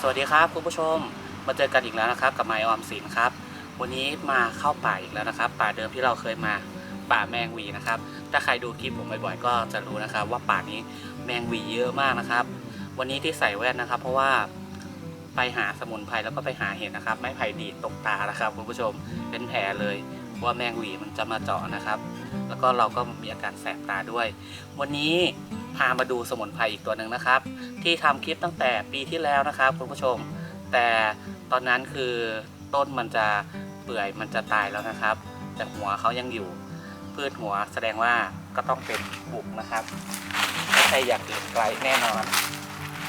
สวัสดีครับคุณผู้ชมมาเจอกันอีกแล้วนะครับ กับไมออมสินครับ วันนี้มาเข้าป่าอีกแล้วนะครับ ป่าเดิมที่เราเคยมาป่าแมงวีนะครับ ถ้าใครดูคลิปผมบ่อยๆก็จะรู้นะครับ ว่าป่านี้แมงวีเยอะมากนะครับ วันนี้ที่ใส่แว่นนะครับ เพราะว่าไปหาสมุนไพรแล้วก็ไปหาเห็ดนะครับ ไม้ไผ่ดีดตกตานะครับคุณผู้ชมเป็นแผลเลยว่าแมงวีมันจะมาเจาะนะครับ แล้วก็เราก็มีอาการแสบตาด้วย วันนี้ พามาดูสมุนไพรอีกตัวหนึ่งนะครับ ที่ทำคลิปตั้งแต่ปีที่แล้วนะครับคุณผู้ชม แต่ตอนนั้นคือต้นมันจะเปื่อยมันจะตายแล้วนะครับ แต่หัวเขายังอยู่ พืชหัวแสดงว่าก็ต้องเป็นบุกนะครับไม่ใช่อยางอื่นไกลแน่นอน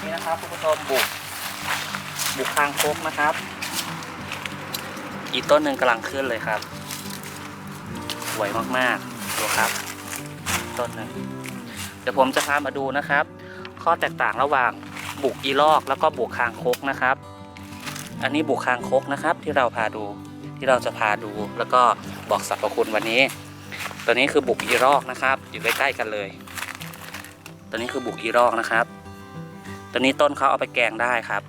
นี่นะครับคุณผู้ชมบุก บุกคางคกนะครับ อีกต้นหนึ่งกำลังขึ้นเลยครับ สวยมากๆดูครับ ต้นหนึ่ง ดี๋ยวผมจะพามาดูนะครับ ข้อแตกต่างระหว่างบุกอีลอกแล้วก็บุกคางคกนะครับ อันนี้บุกคางคกนะครับที่เราพาดูที่เราจะพาดูแล้วก็บอกสรรพคุณวันนี้ ตัวนี้คือบุกอีรอกนะครับอยู่ใกล้ๆกันเลย ตัวนี้คือบุกอีรอกนะครับ ตัวนี้ต้นเขาเอาไปแกงได้ครับ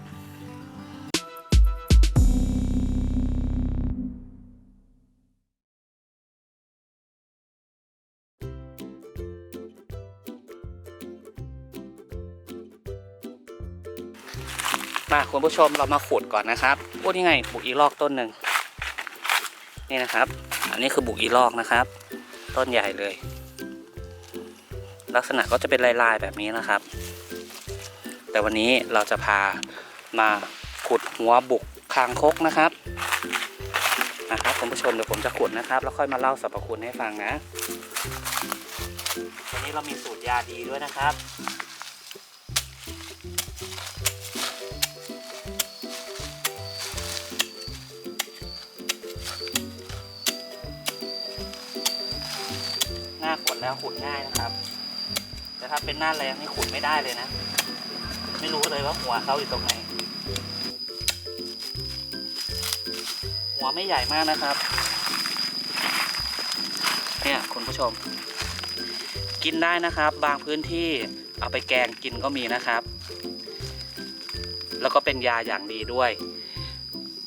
มาคุณผู้ชมเรามาขุดก่อนนะครับพูดยังไงบุกอีลอกต้นหนึ่งนี่นะครับ อันนี้คือบุกอีลอกนะครับ ต้นใหญ่เลย ลักษณะก็จะเป็นลายๆแบบนี้นะครับ แต่วันนี้เราจะพามาขุดหัวบุกคางคกนะครับนะครับคุณผู้ชมเดี๋ยวผมจะขุดนะครับ แล้วค่อยมาเล่าสรรพคุณให้ฟังนะวันนี้เรามีสูตรยาดีด้วยนะครับ น้าฝนแล้วขุดง่ายนะครับ แต่ถ้าเป็นหน้าแรงนี่ขุดไม่ได้เลยนะ ไม่รู้เลยว่าหัวเขาอยู่ตรงไหน หัวไม่ใหญ่มากนะครับ เนี่ยคุณผู้ชม กินได้นะครับ บางพื้นที่เอาไปแกงกินก็มีนะครับ แล้วก็เป็นยาอย่างดีด้วย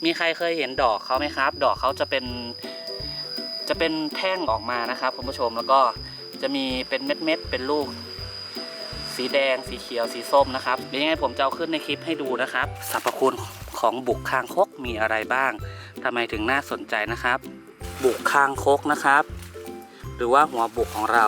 มีใครเคยเห็นดอกเขาไหมครับ ดอกเขาจะเป็น จะเป็นแท่งออกมานะครับคุณผู้ชมแล้วก็จะมีเป็นเม็ดเม็ดเป็นลูก สีแดง สีเขียวสีส้มนะครับเดี๋ยวยังไงผมจะเอาขึ้นในคลิปให้ดูนะครับสรรพคุณของบุกคางคกมีอะไรบ้างทำไมถึงน่าสนใจนะครับ บุกคางคกนะครับ หรือว่าหัวบุกของเรา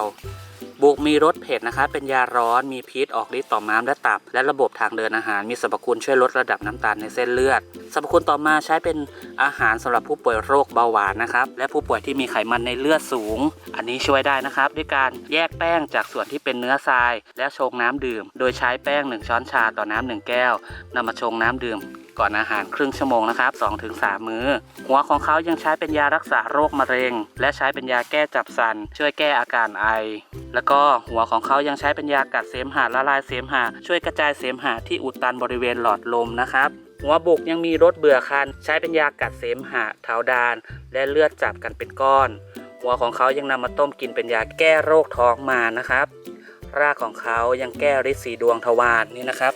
บุกมีรสเผ็ดนะครับเป็นยาร้อน มีพิษออกฤทธิ์ต่อม้ามและตับ และระบบทางเดินอาหาร มีสรรพคุณช่วยลดระดับน้ำตาลในเส้นเลือด สรรพคุณต่อมาใช้เป็นอาหารสำหรับผู้ป่วยโรคเบาหวานนะครับ และผู้ป่วยที่มีไขมันในเลือดสูง อันนี้ช่วยได้นะครับ ด้วยการแยกแป้งจากส่วนที่เป็นเนื้อทราย และชงน้ำดื่ม โดยใช้แป้ง 1 ช้อนชาต่อน้ำหนึ่งแก้วนำมาชงน้ำดื่ม ก่อนอาหารครึ่งชั่วโมงนะครับ2-3 มื้อ หัวของเขายังใช้เป็นยารักษาโรคมะเร็ง และใช้เป็นยาแก้จับสัน ช่วยแก้อาการไอ แล้วก็หัวของเขายังใช้เป็นยากัดเสมหะละลายเสมหะช่วยกระจายเสมหะที่อุดตันบริเวณหลอดลมนะครับหัวบุกยังมีรสเบื่อคัน ใช้เป็นยากัดเสมหะเถาดาน และเลือดจับกันเป็นก้อน หัวของเขายังนำมาต้มกินเป็นยาแก้โรคท้องมารนะครับ รากของเขายังแก้ฤทธิ์สีดวงทวารนี่นะครับ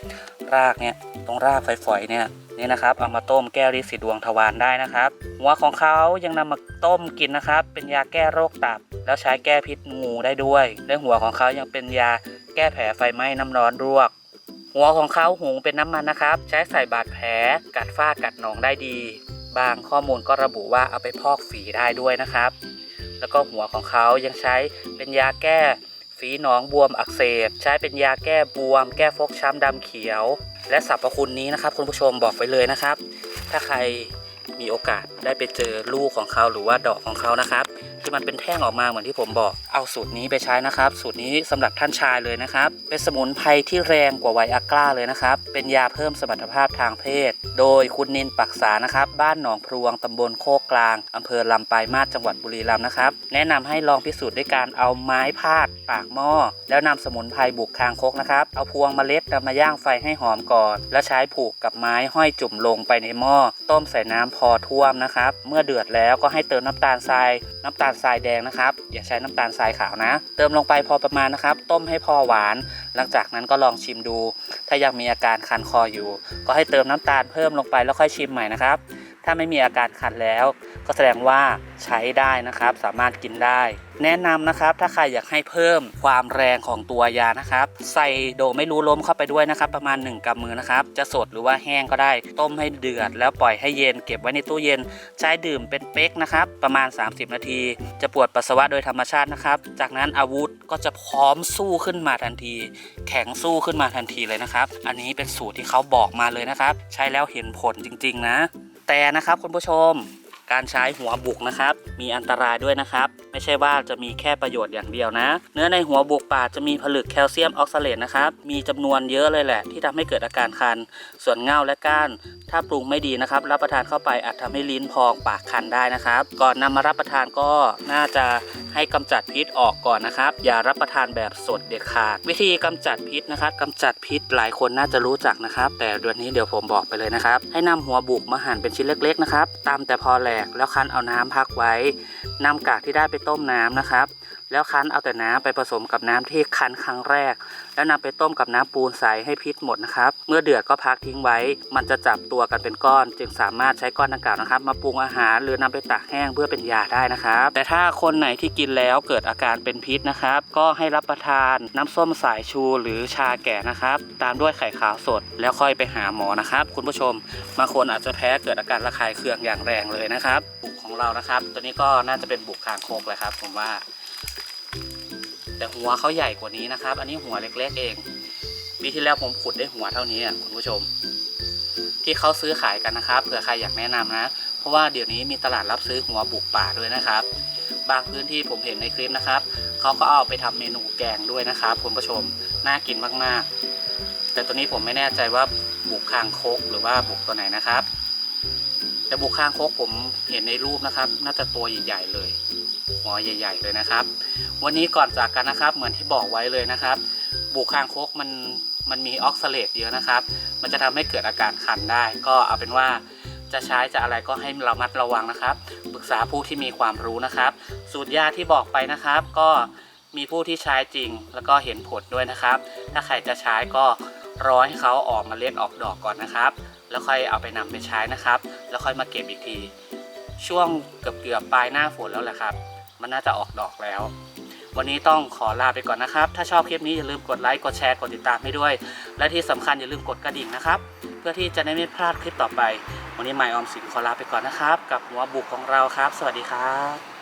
รากเนี่ยตรงรากฝอยๆเนี่ย นี่นะครับเอามาต้มแก้ฤทธิ์สีดวงทวารได้นะครับ หัวของเขายังนำมาต้มกินนะครับ เป็นยาแก้โรคตับ แล้วใช้แก้พิษงูได้ด้วยและหัวของเขายังเป็นยาแก้แผลไฟไหม้น้ำร้อนรวก หัวของเขาหุงเป็นน้ำมันนะครับ ใช้ใส่บาดแผล กัดฝ้ากัดหนองได้ดี บางข้อมูลก็ระบุว่าเอาไปพอกฝีได้ด้วยนะครับ แล้วก็หัวของเขายังใช้เป็นยาแก้ ฝีหนองบวมอักเสบ ใช้เป็นยาแก้บวม แก้ฟกช้ำดำเขียว และสรรพคุณนี้นะครับ คุณผู้ชมบอกไว้เลยนะครับ ถ้าใครมีโอกาสได้ไปเจอลูกของเขาหรือว่าดอกของเขานะครับ ที่มันเป็นแท่งออกมาเหมือนที่ผมบอก เอาสูตรนี้ไปใช้นะครับ สูตรนี้สำหรับท่านชายเลยนะครับ เป็นสมุนไพรที่แรงกว่าไวอากร้าเลยนะครับ เป็นยาเพิ่มสมรรถภาพทางเพศ โดยคุณนินปักษานะครับ บ้านหนองพรวงตำบลโคกกลางอำเภอลำปลายมาศจังหวัดบุรีรัมย์นะครับ แนะนำให้ลองพิสูจน์ด้วยการเอาไม้พาดปากหม้อ แล้วนำสมุนไพรบุกคางคกนะครับ เอาพวงเมล็ดนำมาย่างไฟให้หอมก่อน แล้วใช้ผูกกับไม้ห้อยจุ่มลงไปในหม้อ ต้มใส่น้ำพอท่วมนะครับ เมื่อเดือดแล้วก็ให้เติมน้ำตาลทราย น้ำตาลทรายแดงนะครับ อย่าใช้น้ำตาลทรายขาวนะ เติมลงไปพอประมาณนะครับ ต้มให้พอหวาน หลังจากนั้นก็ลองชิมดู ถ้ายังมีอาการคันคออยู่ ก็ให้เติมน้ำตาลเพิ่มลงไปแล้วค่อยชิมใหม่นะครับ ถ้าไม่มีอาการคันแล้ว ก็แสดงว่าใช้ได้นะครับ สามารถกินได้ แนะนำนะครับ ถ้าใครอยากให้เพิ่มความแรงของตัวยานะครับ ใส่โดไม่รู้ล้มเข้าไปด้วยนะครับ ประมาณ 1กำมือนะครับ จะสดหรือว่าแห้งก็ได้ ต้มให้เดือด แล้วปล่อยให้เย็นเก็บไว้ในตู้เย็น ใช้ดื่มเป็นเป๊กนะครับ ประมาณ 30 นาที จะปวดปัสสาวะโดยธรรมชาตินะครับ จากนั้นอาวุธก็จะพร้อมสู้ขึ้นมาทันที แข็งสู้ขึ้นมาทันทีเลยนะครับ อันนี้เป็นสูตรที่เขาบอกมาเลยนะครับ ใช้แล้วเห็นผลจริง ๆ นะ แต่นะครับคุณผู้ชม การใช้หัวบุกนะครับ มีอันตรายด้วยนะครับ ไม่ใช่ว่าจะมีแค่ประโยชน์อย่างเดียวนะ เนื้อในหัวบุกป่าจะมีผลึกแคลเซียมออกซาเลตนะครับ มีจำนวนเยอะเลยแหละ ที่ทำให้เกิดอาการคัน ส่วนเง่าและก้าน ถ้าปรุงไม่ดีนะครับ รับประทานเข้าไปอาจทำให้ลิ้นพองปากคันได้นะครับ ก่อนนำมารับประทานก็น่าจะให้กำจัดพิษออกก่อนนะครับ อย่ารับประทานแบบสดเด็ดขาด วิธีกำจัดพิษนะครับกำจัดพิษหลายคนน่าจะรู้จักนะครับ แต่เดือนนี้เดี๋ยวผมบอกไปเลยนะครับ ให้นำหัวบุกมาหั่นเป็นชิ้นเล็ก ๆ นะครับตามแต่พอแหลกแล้วคั้นเอาน้ำพักไว้ นำกากที่ได้ไปต้มน้ำนะครับ แล้วคั้นเอาแต่น้ำไปผสมกับน้ำที่คั้นครั้งแรก แล้วนำไปต้มกับน้ำปูนใสให้พิษหมดนะครับ เมื่อเดือดก็พักทิ้งไว้ มันจะจับตัวกันเป็นก้อน จึงสามารถใช้ก้อนดังกล่าวนะครับ มาปรุงอาหารหรือนำไปตากแห้งเพื่อเป็นยาได้นะครับ แต่ถ้าคนไหนที่กินแล้วเกิดอาการเป็นพิษนะครับ ก็ให้รับประทานน้ำส้มสายชูหรือชาแก่นะครับ ตามด้วยไข่ขาวสด แล้วค่อยไปหาหมอนะครับ คุณผู้ชมบางคนอาจจะแพ้เกิดอาการระคายเคืองอย่างแรงเลยนะครับบุกของเรานะครับ ตัวนี้ก็น่าจะเป็นบุกคางโคกเลยครับผมว่า แต่หัวเขาใหญ่กว่านี้นะครับ อันนี้หัวเล็กๆเอง ปีที่แล้วผมขุดได้หัวเท่านี้อะคุณผู้ชม ที่เขาซื้อขายกันนะครับ เผื่อใครอยากแนะนำนะ เพราะว่าเดี๋ยวนี้มีตลาดรับซื้อหัวบุกป่าด้วยนะครับ บางพื้นที่ผมเห็นในคลิปนะครับ เขาก็เอาไปทำเมนูแกงด้วยนะครับคุณผู้ชม น่ากินมากๆ แต่ตัวนี้ผมไม่แน่ใจว่าบุกคางคกหรือว่าบุกตัวไหนนะครับ แต่บุกคางคกผมเห็นในรูปนะครับ น่าจะตัวใหญ่ๆเลย หัวใหญ่ ๆ เลยนะครับ วันนี้ก่อนจากกันนะครับ เหมือนที่บอกไว้เลยนะครับบุกคางคกมันมันมีออกซาเลตเยอะนะครับ มันจะทำให้เกิดอาการคันได้ ก็เอาเป็นว่าจะใช้จะอะไรก็ให้เรามัดระวังนะครับปรึกษาผู้ที่มีความรู้นะครับ สูตรยาที่บอกไปนะครับ ก็มีผู้ที่ใช้จริงแล้วก็เห็นผลด้วยนะครับ ถ้าใครจะใช้ก็รอให้เขาออกมาเล็ดออกดอกก่อนนะครับ แล้วค่อยเอาไปนำไปใช้นะครับ แล้วค่อยมาเก็บอีกที ช่วงเกือบเกือบปลายหน้าฝนแล้วแหละครับ มันน่าจะออกดอกแล้ว วันนี้ต้องขอลาไปก่อนนะครับ ถ้าชอบคลิปนี้อย่าลืมกดไลค์ กดแชร์ กดติดตามให้ด้วย และที่สำคัญอย่าลืมกดกระดิ่งนะครับ เพื่อที่จะได้ไม่พลาดคลิปต่อไป วันนี้ไมออมสินขอลาไปก่อนนะครับ กับหัวบุกของเราครับ สวัสดีครับ